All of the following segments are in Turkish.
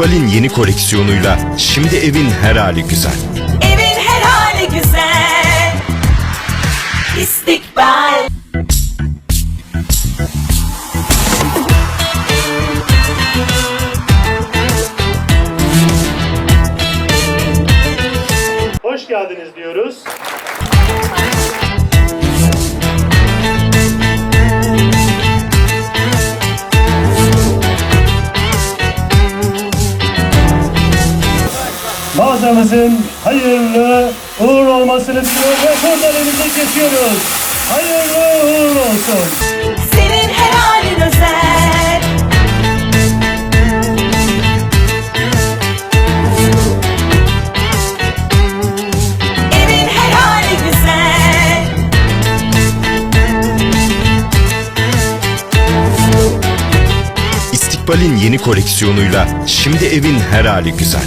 İstikbal'in yeni koleksiyonuyla şimdi evin her hali güzel. Evin her hali güzel İstikbal Hoş geldiniz diyoruz. Mağazamızın hayırlı uğurlu olmasını diliyor ve buradan geçiyoruz. Hayırlı uğurlu olsun. Senin her halin özel Evin her hali güzel İstikbal'in yeni koleksiyonuyla şimdi evin her hali güzel.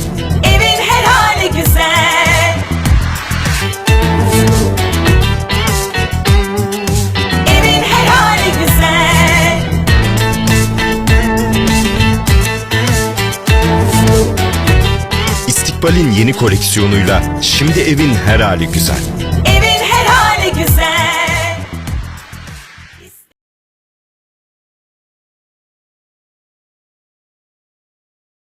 İstikbal'in yeni koleksiyonuyla şimdi evin her hali güzel.